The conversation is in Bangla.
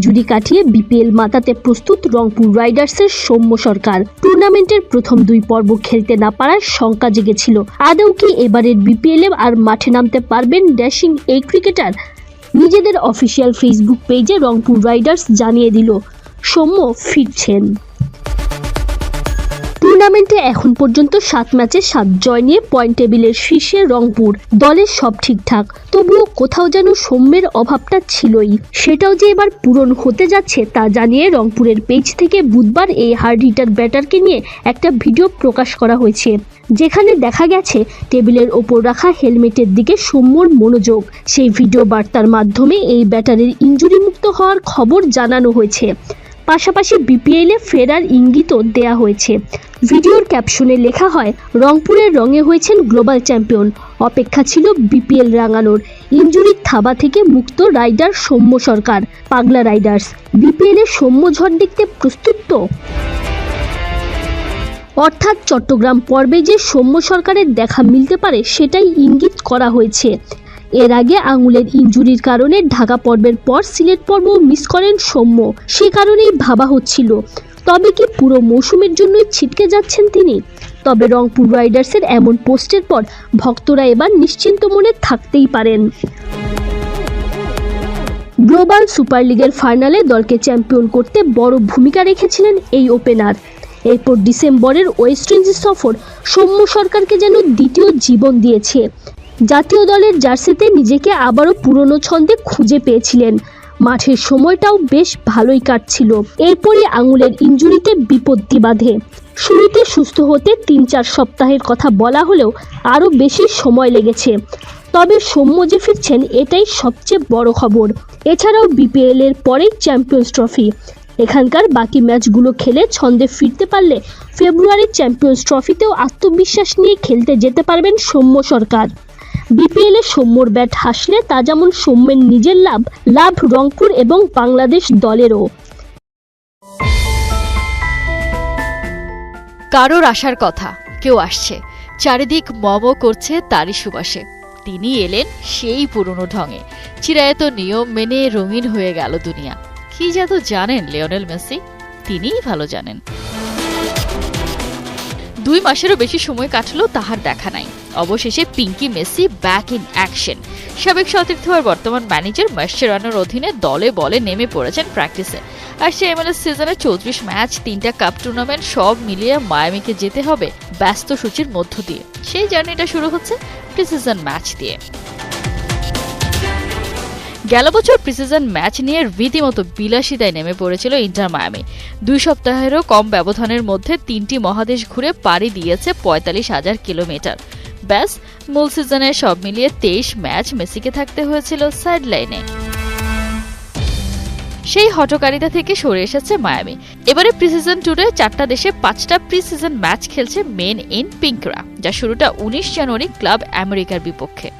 ইনজুরি কাটিয়ে বিপিএল মাতাতে প্রস্তুত রংপুর রাইডার্সের সৌম্য সরকার। টুর্নামেন্টের প্রথম দুই পর্ব খেলতে না পারার শঙ্কা জেগেছিল। আদৌ কি এবারের বিপিএল আর মাঠে নামতে পারবেন ড্যাশিং এই ক্রিকেটার? নিজেদের অফিসিয়াল ফেসবুক পেজে রংপুর রাইডার্স জানিয়ে দিল, সৌম্য ফিরছেন। টুর্নামেন্টে এখন পর্যন্ত সাত ম্যাচে সাত জয় নিয়ে পয়েন্ট টেবিলের শীর্ষে রংপুর। দলের সব ঠিকঠাক। তবুও কোথাও যেন সৌম্যের অভাবটা ছিলই। সেটাও যে এবার পূরণ হতে যাচ্ছে তা জানিয়ে রংপুরের পেজ থেকে বুধবার এই হার্ড হিটার ব্যাটারকে নিয়ে একটা ভিডিও প্রকাশ করা হয়েছে, যেখানে দেখা গেছে টেবিলের ওপর রাখা হেলমেটের দিকে সৌম্যর মনোযোগ। সেই ভিডিও বার্তার মাধ্যমে এই ব্যাটারের ইঞ্জুরি মুক্ত হওয়ার খবর জানানো হয়েছে। পাশাপাশি বিপিএলে ফেরার ইঙ্গিতও দেয়া হয়েছে। ভিডিওর ক্যাপশনে লেখা হয়, রংপুরের রঙে হয়েছেন গ্লোবাল চ্যাম্পিয়ন। অপেক্ষা ছিল বিপিএল রাঙানোর। ইঞ্জুরির থাবা থেকে মুক্ত রাইডার সৌম্য সরকার, পাগলা রাইডার্স। বিপিএলে সৌম্য ঝড় দেখতে প্রস্তুত তো? অর্থাৎ চট্টগ্রাম পর্বে যে সৌম্য সরকারের দেখা মিলতে পারে, সেটাই ইঙ্গিত করা হয়েছে। এর আগে আঙুলের ইনজুরির কারণে ঢাকা পর্বের পর সিলেট পর্ব মিস করেন সৌম্য। সে কারণেই ভাবা হচ্ছিল। তবে কি পুরো মৌসুমের জন্যই ছিটকে যাচ্ছেন তিনি? তবে রংপুর রাইডার্সের এমন পোস্টের পর ভক্তরা এবার নিশ্চিন্ত মনে থাকতেই পারেন। গ্লোবাল সুপার লিগের ফাইনালে দলকে চ্যাম্পিয়ন করতে বড় ভূমিকা রেখেছিলেন এই ওপেনার। এরপর ডিসেম্বরের ওয়েস্ট ইন্ডিজ সফর সৌম্য সরকারকে যেন দ্বিতীয় জীবন দিয়েছে। জাতীয় দলের জার্সিতে নিজেকে আবারও পুরনো ছন্দে খুঁজে পেয়েছিলেন। মাঠের সময়টাও বেশ ভালোই কাটছিল। এরপরই আঙুলের ইঞ্জুরিতে বিপত্তি বাঁধে। শুরুতে সুস্থ হতে তিন চার সপ্তাহের কথা বলা হলেও আরও বেশি সময় লেগেছে। তবে সৌম্য যে ফিরছেন, এটাই সবচেয়ে বড় খবর। এছাড়াও বিপিএল এর পরেই চ্যাম্পিয়ন্স ট্রফি। এখানকার বাকি ম্যাচগুলো খেলে ছন্দে ফিরতে পারলে ফেব্রুয়ারির চ্যাম্পিয়ন্স ট্রফিতেও আত্মবিশ্বাস নিয়ে খেলতে যেতে পারবেন সৌম্য সরকার। বিপিএল এ সৌম্যর ব্যাট হাসলে তা যেমন সৌম্যের নিজের লাভ লাভ রংপুর এবং বাংলাদেশ দলেরও। কারোর আসার কথা কেউ আসছে, চারিদিক মম করছে তারই সুবাসে। তিনি এলেন সেই পুরনো ঢঙে, চিরায়ত নিয়ম মেনে রঙিন হয়ে গেল দুনিয়া। কি যাত জানেন লিওনেল মেসি? তিনিই ভালো জানেন। দুই মাসেরও বেশি সময় কাটলো তাহার দেখা নাই। অবশেষে pinky Messi back in action সাবেক সতীর্থ আর বর্তমান ম্যানেজার মাস্টারানোর অধীনে দলে বলে নেমে পড়েছেন প্র্যাকটিসে আর সে এমএলএস সিজনে চৌত্রিশ ম্যাচ তিনটা কাপ টুর্নামেন্ট সব মিলিয়ে মায়ামিকে যেতে হবে ব্যস্ত সূচির মধ্য দিয়ে। সেই জার্নিটা শুরু হচ্ছে প্রিসিজন ম্যাচ দিয়ে। গেল বছর প্রিসিজন ম্যাচ নিয়ে রীতিমতো বিলাসিতায় নেমে পড়েছিল ইন্টার মায়ামি। দুই সপ্তাহেরও কম ব্যবধানের মধ্যে তিনটি মহাদেশ ঘুরে পাড়ি দিয়েছে পঁয়তাল্লিশ হাজার কিলোমিটার। ব্যাস, মূল সিজনে সব মিলিয়ে তেইশ ম্যাচ মেসিকে থাকতে হয়েছিল সাইড লাইনে সেই হটকারিতা থেকে সরে এসেছে মায়ামি। এবারে প্রিসিজন ট্যুরে চারটা দেশে পাঁচটা প্রিসিজন ম্যাচ খেলছে মেন ইন পিঙ্করা যা শুরুটা উনিশ জানুয়ারি ক্লাব আমেরিকার বিপক্ষে।